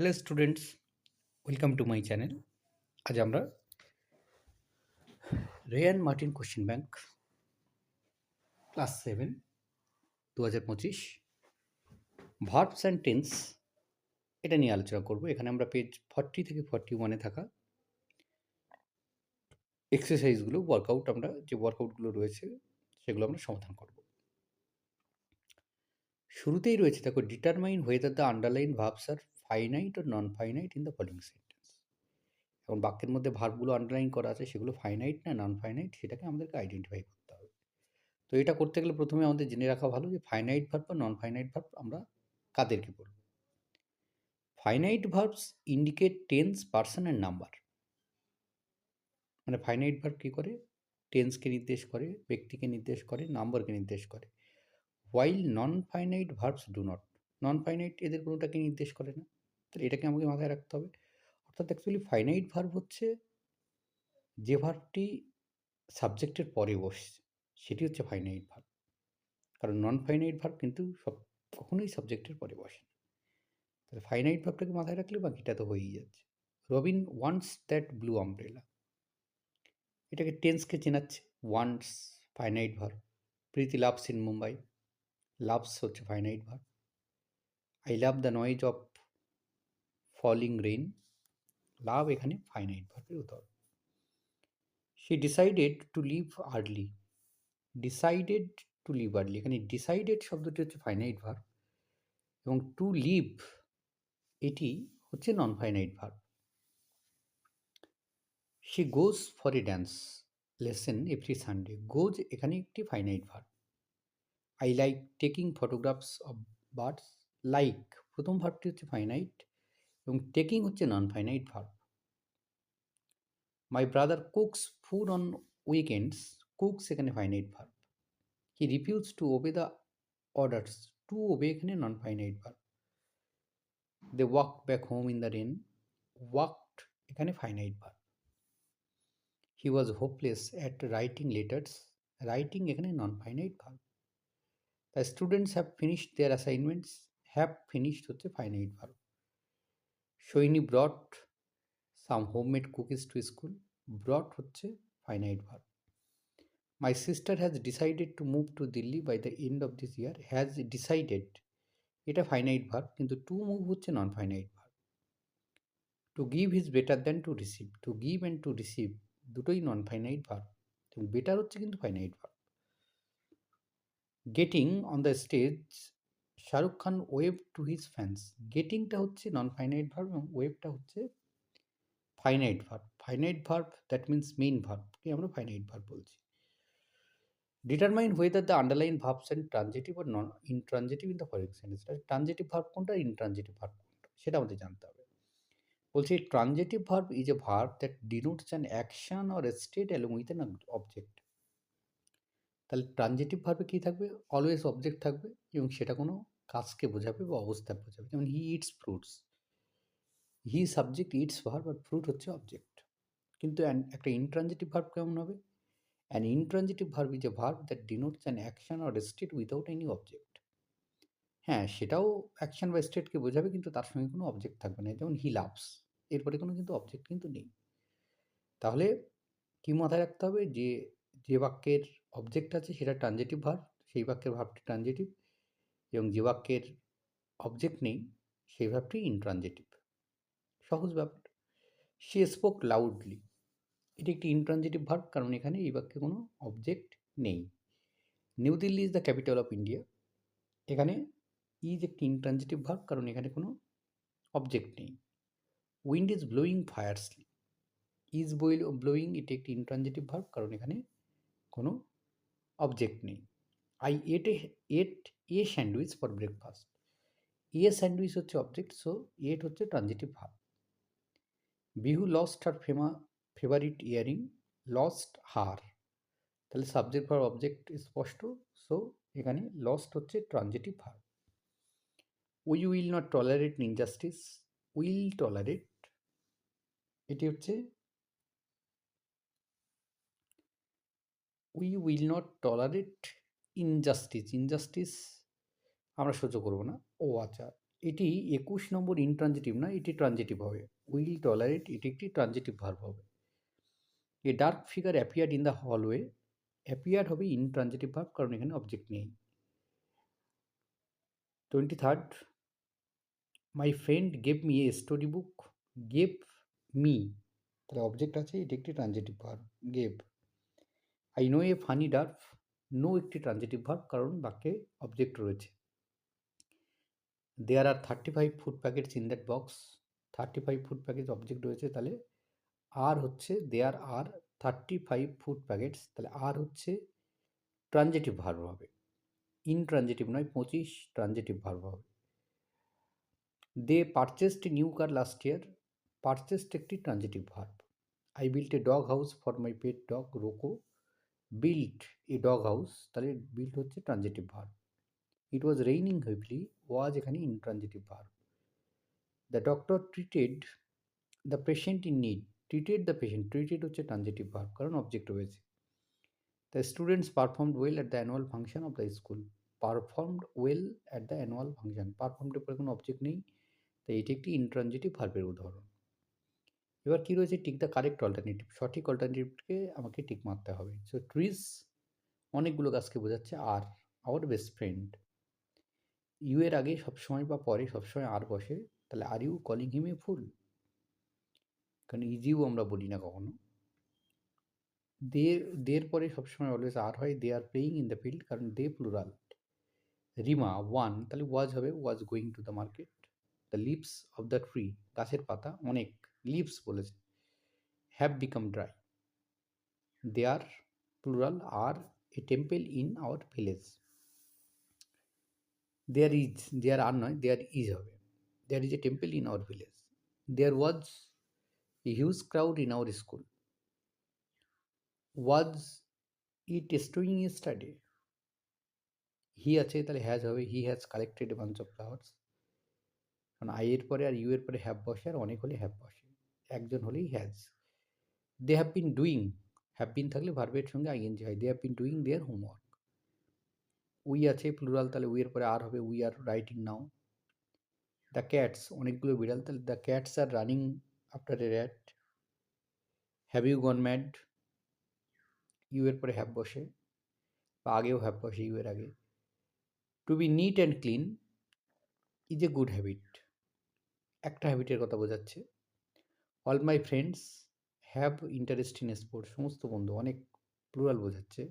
Hello students welcome to my channel আজ আমরা Ryan Martin question bank class seven দু হাজার পঁচিশ ভার্বস অ্যান্ড টেন্স এটা নিয়ে আলোচনা করব। এখানে আমরা পেজ ফর্টি থেকে ফর্টি ওয়ানে থাকা এক্সারসাইজগুলো ওয়ার্কআউট আমরা, যে ওয়ার্কআউটগুলো রয়েছে, সেগুলো আমরা সমাধান করব। শুরুতেই রয়েছে, দেখো determine whether the underline verbs are finite or non finite in the following sentence এখন বাক্যের মধ্যে ভার্বগুলো আন্ডারলাইন করা আছে, সেগুলো ফাইনাইট না নন ফাইনাইট সেটাকে আমাদেরকে আইডেন্টিফাই করতে হবে। তো এটা করতে গেলে প্রথমে আমাদের জেনে রাখা ভালো যে ফাইনাইট ভার্ব বা নন ফাইনাইট ভার্ব আমরা কাদেরকে বলব? Finite verbs indicate tense person and number মানে ফাইনাইট ভার্ব কী করে? টেন্সকে নির্দেশ করে, ব্যক্তিকে নির্দেশ করে নাম্বারকে নির্দেশ করে। While non finite verbs do not non finite এদের কোনোটাকে নির্দেশ করে না। তাহলে এটাকে আমাকে মাথায় রাখতে হবে। অর্থাৎ অ্যাকচুয়ালি ফাইনাইট ভার্ব হচ্ছে যে ভার্বটি সাবজেক্টের পরে বসছে, সেটি হচ্ছে ফাইনাইট ভার্ব কারণ নন ফাইনাইট ভার্ব কিন্তু সব কখনোই সাবজেক্টের পরে বসে না। তাহলে ফাইনাইট ভার্বটাকে মাথায় রাখলে বাকিটা তো হয়েই যাচ্ছে। Robin owns that blue umbrella এটাকে টেন্সকে চেনাচ্ছে owns finite verb Preeti loves in Mumbai loves হচ্ছে finite verb I love the noise of falling rain love এখানে ফাইনাইট ভার্বের উদাহরণ she decided to leave early decided to leave early এখানে decided শব্দটি হচ্ছে finite verb এবং to leave এটি হচ্ছে non finite verb she goes for a dance lesson every Sunday goes এখানে একটি finite verb I like taking photographs of birds like প্রথম ভার্বটি হচ্ছে ফাইনাইট এবং টেকিং হচ্ছে non finite verb my brother cooks food on weekends cooks এখানে finite verb he refuse to obey the orders to obey এখানে non finite verb they walk back home in the rain walked এখানে finite verb he was hopeless at writing letters writing এখানে non finite verb the students have finished their assignments have finished হচ্ছে finite verb Saini brought some homemade cookies to school brought হচ্ছে finite verb my sister has decided to move to Delhi by the end of this year has decided এটা finite verb কিন্তু to move হচ্ছে non finite verb to give is better than to receive to give and to receive দুটোই non finite verb এবং better হচ্ছে কিন্তু finite verb getting on the stage Shahrukh Khan waved to his fans গেটিংটা হচ্ছে non finite verb এবং ওয়েবটা হচ্ছে finite verb finite verb that means main ভার্বকে আমরা finite verb বলছি। Determine whether the underline verbs and transitive R non intransitive in the foreign sentence transitive verb কোনটা intransitive verb কোনটা? সেটা আমাদের জানতে হবে। বলছি transitive verb is a verb that denotes an action or state along with an object তাহলে transitive ভার্বে কী থাকবে? অলওয়েজ অবজেক্ট থাকবে এবং সেটা কোনো কাজকে বোঝাবে বা অবস্থা বোঝাবে। যেমন he eats fruits he subject eats verb R fruit হচ্ছে অবজেক্ট কিন্তু একটা ইনট্রানজেটিভ ভার্ব কেমন হবে? An intransitive verb is a verb that denotes an action or state without any object হ্যাঁ সেটাও অ্যাকশন বা স্টেটকে বোঝাবে কিন্তু তার সঙ্গে কোনো অবজেক্ট থাকবে না। যেমন হি লাভস এরপরে কোনো কিন্তু অবজেক্ট কিন্তু নেই। তাহলে কী মাথায় রাখতে হবে? যে যে বাক্যের অবজেক্ট আছে, সেটা ট্রানজেটিভ ভার্ব সেই বাক্যের ভাবটি ট্রানজেটিভ এবং যে বাক্যের অবজেক্ট নেই, সেই ভাবটি ইনট্রানজেটিভ সহজ ব্যাপার। সে স্পোক লাউডলি এটি একটি ইনট্রানজেটিভ ভার্ব কারণ এখানে এই বাক্যে কোনো অবজেক্ট নেই। New Delhi is the capital of India এখানে ইজ একটি ইনট্রানজেটিভ ভার্ব কারণ এখানে কোনো অবজেক্ট নেই। Wind is blowing fiercely is boil blowing এটি একটি ইনট্রানজেটিভ ভার্ব কারণ এখানে কোনো অবজেক্ট নেই। I ate a ate a sandwich for breakfast a sandwich হচ্ছে অবজেক্ট সো এট হচ্ছে transitive verb Bihu lost her FEMA favourite earring lost her তাহলে subject verb object স্পষ্ট সো এখানে লস্ট হচ্ছে transitive verb we will not tolerate injustice will tolerate এটি হচ্ছে we will not tolerate injustice injustice আমরা সহ্য করব না। ও আচ্ছা এটি একুশ নম্বর ইনট্রানজিটিভ না? এটি ট্রানজিটিভ হবে। উইল টলারেট, এটি একটি ট্রানজিটিভ ভার্ব হবে। A dark figure appeared in the hallway appeared হবে ইনট্রানজিটিভ ভার্ব কারণ এখানে অবজেক্ট নেই। Twenty third my friend gave me a story book gave me তাহলে অবজেক্ট আছে, এটি একটি transitive verb gave I know a funny dwarf know একটি transitive verb কারণ বাক্যে অবজেক্ট রয়েছে। There are thirty five food packets in that box thirty five food packet object রয়েছে, তাহলে আর হচ্ছে there are thirty five food packets তাহলে are হচ্ছে transitive verb হবে। ইন ট্রানজিটিভ নয়, পঁচিশ ট্রানজেটিভ ভার্ব হবে। They purchased new car last year purchased একটি transitive verb I built a dog house for my pet dog Rocco built a dog house তাহলে built হচ্ছে transitive verb it was raining heavily was এখানে intransitive verb the doctor treated the patient in need treated the patient treated হচ্ছে transitive verb কারণ object রয়েছে। The students performed well at the annual function of the school performed well at the annual function পারফর্মডের পরে কোনো object নেই। তাই এটি একটি intransitive ভার্বের উদাহরণ। এবার কী রয়েছে? টিক দ্য কারেক্ট অল্টারনেটিভ সঠিক অল্টারনেটিভকে আমাকে টিক মারতে হবে। সো ট্রিজ অনেকগুলো গাছকে বোঝাচ্ছে are our best friend you এর আগে সবসময় বা পরে সবসময় আর বসে, তাহলে আর ইউ কলিং হিম এ ফুল কারণ ইজিও আমরা বলি না কখনো। দে দের পরে সবসময় অলওয়েজ আর হয় they are playing in the field কারণ দে প্লুরাল রিমা ওয়ান তাহলে ওয়াজ হবে was going to the market the leaves of the tree গাছের পাতা, অনেক। লিভস বলেছে have become dry they are plural R a temple in our village there is there are নয় there is হবে there is a temple in our village there was a huge crowd in our school was it স্টোয়িং study he আছে, তাহলে has হবে। He has collected bunch of flowers কারণ I এর পরে are you এর পরে have বসে, আর অনেক হলে হ্যাভ বসে। একজন হলেই has they have been doing have been থাকলে ভার্বের সঙ্গে আইএনজি হয়। They have been doing their homework we আছে প্লুরাল তাহলে উইয়ের পরে আর হবে। We are writing now the cats অনেকগুলো বিড়াল। তাহলে the cats are running after a rat have you gone mad you এর পরে হ্যাভ বসে। বা আগেও হ্যাভ বসে ইউ এর আগে। To be neat and clean is a good habit একটা হ্যাবিটের কথা বোঝাচ্ছে। All my friends have interest in sport সমস্ত বন্ধু, অনেক প্লুরাল বোঝাচ্ছে।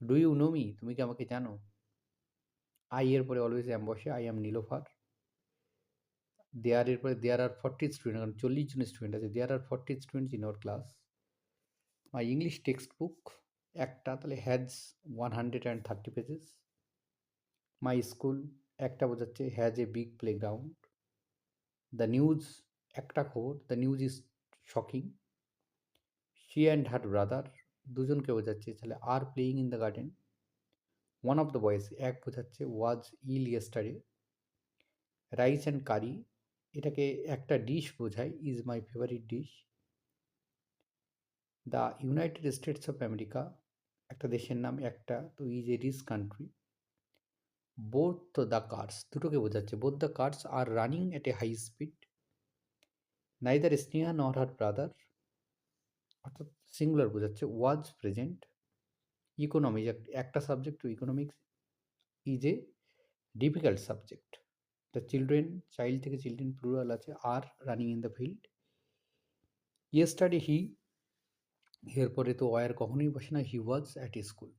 ডু ইউ নো মি তুমি কি আমাকে জানো? আই এর পরে অলওয়েজ অ্যাম বসে আই অ্যাম নীলোফার। দেয়ার এর পরে দেয়ার আর ফর্টি স্টুডেন্ট কারণ চল্লিশ জন স্টুডেন্ট আছে। There are forty students in our class my English text book একটা, তাহলে has one hundred and thirty pages my school একটা বোঝাচ্ছে has a big playground the news একটা খবর, the news is shocking. She and her brother দুজনকে বোঝাচ্ছে, তাহলে are playing in the garden? One of the boys এক বোঝাচ্ছে ওয়াজ ইল ইয়েস্টারে rice and কারি এটাকে একটা ডিশ বোঝায় is my favourite dish the United States of America একটা দেশের নাম, একটা, তো is a rich country both the cars দুটোকে বোঝাচ্ছে both the cars are running at a high speed neither Sneha nor her brother অর্থাৎ singular বোঝাচ্ছে was present economy একটা subject to economics is a difficult subject the children child থেকে children plural আছে are running in the field yesterday he এরপরে তো war কখনোই বসে না হি ওয়াজ অ্যাট স্কুল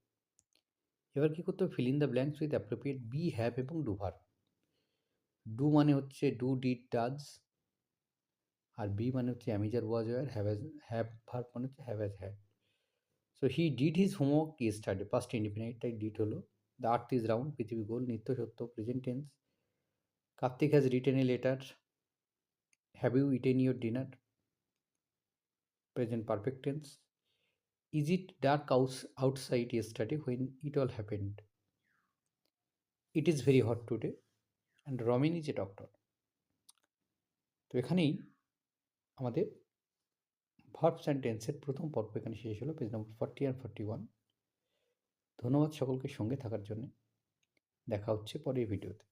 এবার কী করতে হবে? Fill in the blanks with appropriate be have এবং ডু ভার ডু মানে হচ্ছে ডু ডিড ডাজ আর বি মানে হচ্ছে am is are was were have has have verb মানে হচ্ছে have has had so he did his homework E study past independent তাই did হলো। দ্য আর্থ ইজ রাউন্ড পৃথিবী গোল, নিত্য সত্য present tense Kartik has written a letter have you eaten your dinner present perfect tense is it dark আউস outside ইয়ে study when it all happened it is very hot today and Ramin is a doctor তো এখানেই আমাদের verbs and টেন্সের প্রথম পর্ব এখানে শেষ হলো page number forty and forty one ধন্যবাদ সকলকে সঙ্গে থাকার জন্য। দেখা হচ্ছে পরের ভিডিওতে